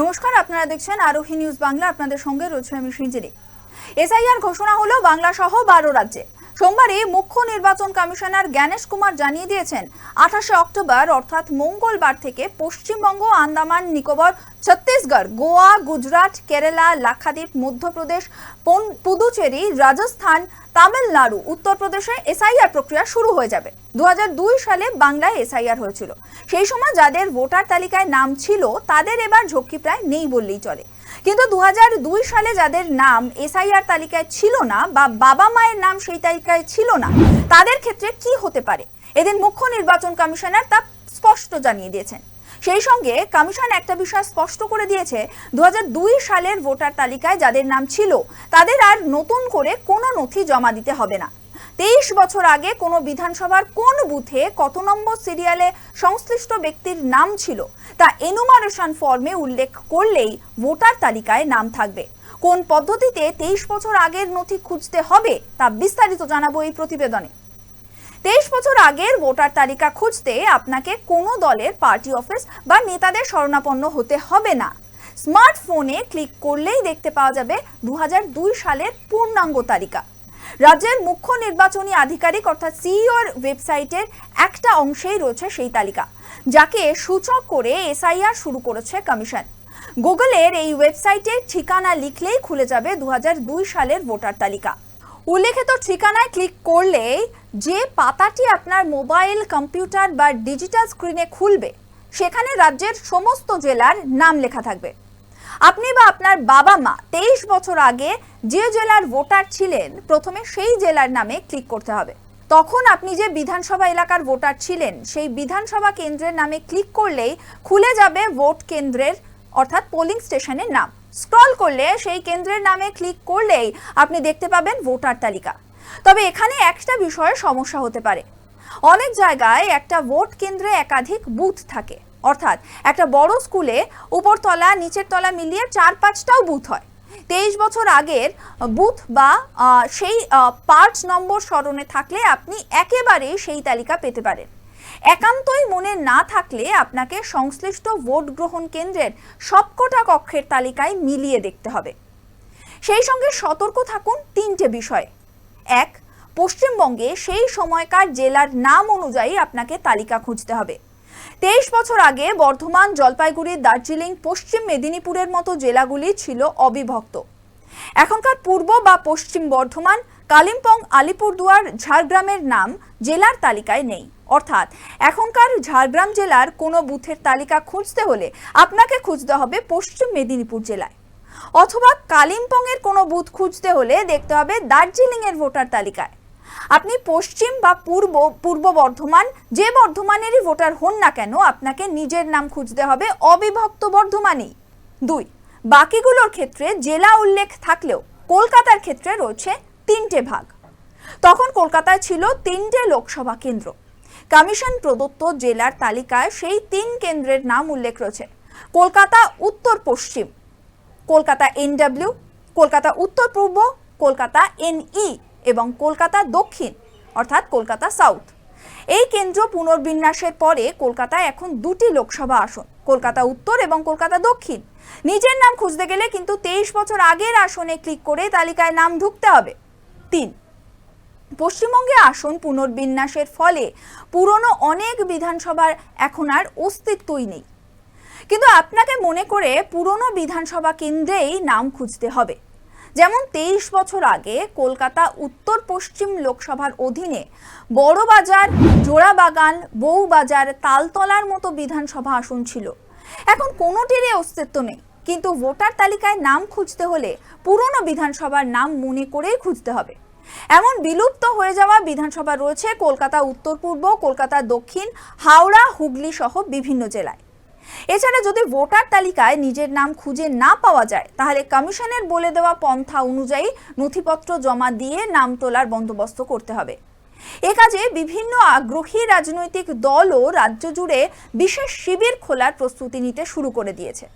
নমস্কার, আপনারা দেখছেন আরোহী নিউজ বাংলা। আপনাদের সঙ্গে রয়েছে আমি সিঞ্জিরি এসআইআর ঘোষণা হলো বাংলা সহ বারো রাজ্যে। সোমবারই মুখ্য নির্বাচন কমিশনার জ্ঞানেশ কুমার জানিয়ে দিয়েছেন, আঠাশে অক্টোবর অর্থাৎ মঙ্গলবার থেকে পশ্চিমবঙ্গ, আন্দামান, নিকোবর, ছত্তিশগড়, গোয়া, গুজরাট, কেরালা, লাক্ষাদ্বীপ, মধ্যপ্রদেশ পুদুচেরি, রাজস্থান, তামিলনাড়ু, উত্তরপ্রদেশে এসআইআর প্রক্রিয়া শুরু হয়ে যাবে। দু হাজার দুই সালে বাংলায় এসআইআর হয়েছিল। সেই সময় যাদের ভোটার তালিকায় নাম ছিল, তাদের এবার ঝক্কি প্রায় নেই বললেই চলে। কিন্তু দুহাজার দুই সালে যাদের নাম এসআইআর তালিকায় ছিল না বা বাবা মায়ের নাম সেই তালিকায় ছিল না, তাদের ক্ষেত্রে কি হতে পারে? এদিন মুখ্য নির্বাচন কমিশনার তা স্পষ্ট জানিয়ে দিয়েছেন। সেই সঙ্গে কমিশন একটা বিষয় স্পষ্ট করে দিয়েছে দু হাজার দুই সালের ভোটার তালিকায় যাদের নাম ছিল, তাদের আর নতুন করে কোনো নথি জমা দিতে হবে না। তেইশ বছর আগে কোনো বিধানসভার কোন বুথে কত নম্বর সিরিয়ালে সংশ্লিষ্ট ব্যক্তির নাম ছিল, তা এনুমারেশন ফর্মে উল্লেখ করলেই ভোটার তালিকায় নাম থাকবে। কোন পদ্ধতিতে তেইশ বছর আগের নথি খুঁজতে হবে, তা বিস্তারিত জানাব এই প্রতিবেদনে। তেইশ বছর আগের ভোটার তালিকা খুঁজতে আপনাকে কোনো দলের পার্টি অফিস বা নেতাদের শরণাপন্ন হতে হবে না। স্মার্টফোনে ক্লিক করলেই দেখতে পাওয়া যাবে দু হাজার দুই সালের পূর্ণাঙ্গ তালিকা। রাজ্যের মুখ্য নির্বাচনী আধিকারিক অর্থাৎ সিইওর ওয়েবসাইটের একটা অংশেই রয়েছে সেই তালিকা, যাকে সূচক করে এসআইআর শুরু করেছে কমিশন। গুগলের এই ওয়েবসাইটের ঠিকানা লিখলেই খুলে যাবে দু হাজার দুই সালের ভোটার তালিকা। উল্লেখিত ঠিকানায় ক্লিক করলে যে পাতাটি আপনার মোবাইল, কম্পিউটার বা ডিজিটাল স্ক্রিনে খুলবে, সেখানে রাজ্যের সমস্ত জেলার নাম লেখা থাকবে। আপনি বা আপনার বাবা মা তেইশ বছর আগে যে জেলার ভোটার ছিলেন, প্রথমে সেই জেলার নামে ক্লিক করতে হবে। তখন আপনি যে বিধানসভা এলাকার ভোটার ছিলেন, সেই বিধানসভা কেন্দ্রের নামে ক্লিক করলেই খুলে যাবে ভোট কেন্দ্রের, অর্থাৎ পোলিং স্টেশনের নাম। স্ক্রল করলে সেই কেন্দ্রের নামে ক্লিক করলেই আপনি দেখতে পাবেন ভোটার তালিকা। তবে এখানে একটা বিষয়ে সমস্যা হতে পারে। অনেক জায়গায় একটা ভোট কেন্দ্রে একাধিক বুথ থাকে। অর্থাৎ একটা বড় স্কুলে উপরতলা, নিচের তলা মিলিয়ে চার পাঁচটাও বুথ হয়। তেইশ বছর আগের বুথ বা সেই পার্ট নম্বর স্মরণে থাকলে আপনি একেবারেই সেই তালিকা পেতে পারেন। একান্তই মনে না থাকলে আপনাকে সংশ্লিষ্ট ভোট গ্রহণ কেন্দ্রের সবকটা কক্ষের তালিকায় মিলিয়ে দেখতে হবে। সেই সঙ্গে সতর্ক থাকুন তিনটে বিষয়ে। এক, পশ্চিমবঙ্গে সেই সময়কার জেলার নাম অনুযায়ী আপনাকে তালিকা খুঁজতে হবে। তেইশ বছর আগে বর্ধমান, জলপাইগুড়ি, দার্জিলিং, পশ্চিম মেদিনীপুরের মতো জেলাগুলি ছিল অবিভক্ত। এখনকার পূর্ব বা পশ্চিম বর্ধমান, কালিম্পং, আলিপুরদুয়ার, ঝাড়গ্রামের নাম জেলার তালিকায় নেই। অর্থাৎ এখনকার ঝাড়গ্রাম জেলার কোনো বুথের তালিকা খুঁজতে হলে আপনাকে খুঁজতে হবে পশ্চিম মেদিনীপুর জেলায়। অথবা কালিম্পংয়ের কোনো বুথ খুঁজতে হলে দেখতে হবে দার্জিলিংয়ের ভোটার তালিকায়। আপনি পশ্চিম বা পূর্ব পূর্ব বর্ধমান, যে বর্ধমানেরই ভোটার হন না কেন, আপনাকে নিজের নাম খুঁজতে হবে অবিভক্ত বর্ধমানেই। দুই, বাকিগুলোর ক্ষেত্রে জেলা উল্লেখ থাকলেও কলকাতার ক্ষেত্রে রয়েছে তিনটে ভাগ। তখন কলকাতায় ছিল তিনটে লোকসভা কেন্দ্র। কমিশন প্রদত্ত জেলার তালিকায় সেই তিন কেন্দ্রের নাম উল্লেখ রয়েছে। কলকাতা উত্তর পশ্চিম, কলকাতা এনডব্লিউ, কলকাতা উত্তর পূর্ব, কলকাতা এনই। এবং কলকাতা দক্ষিণ, অর্থাৎ কলকাতা সাউথ এই কেন্দ্র পুনর্বিন্যাসের পরে কলকাতায় এখন দুটি লোকসভা আসন, কলকাতা উত্তর এবং কলকাতা দক্ষিণ। নিজের নাম খুঁজতে গেলে কিন্তু তেইশ বছর আগের আসনে ক্লিক করে তালিকায় নাম ঢুকতে হবে। তিন, পশ্চিমবঙ্গে আসন পুনর্বিন্যাসের ফলে পুরনো অনেক বিধানসভার এখন আর অস্তিত্বই নেই। কিন্তু আপনাকে মনে করে পুরনো বিধানসভা কেন্দ্রেই নাম খুঁজতে হবে। যেমন তেইশ বছর আগে কলকাতা উত্তর পশ্চিম লোকসভার অধীনে বড়বাজার জোড়াবাগান বউবাজার তালতলার মতো বিধানসভা আসন ছিল। এখন কোনোটিরই অস্তিত্ব নেই। কিন্তু ভোটার তালিকায় নাম খুঁজতে হলে পুরনো বিধানসভার নাম মনে করেই খুঁজতে হবে। এমন বিলুপ্ত হয়ে যাওয়া বিধানসভা রয়েছে কলকাতা উত্তর পূর্ব, কলকাতা দক্ষিণ, হাওড়া, হুগলি সহ বিভিন্ন জেলায়। এছাড়া যদি ভোটার তালিকায় নিজের নাম খুঁজে না পাওয়া যায়, তাহলে কমিশনের বলে দেওয়া পন্থা অনুযায়ী নথিপত্র জমা দিয়ে নাম তোলার বন্দোবস্ত করতে হবে। এ কাজে বিভিন্ন আগ্রহী রাজনৈতিক দলও রাজ্য জুড়ে বিশেষ শিবির খোলার প্রস্তুতি নিতে শুরু করে দিয়েছে।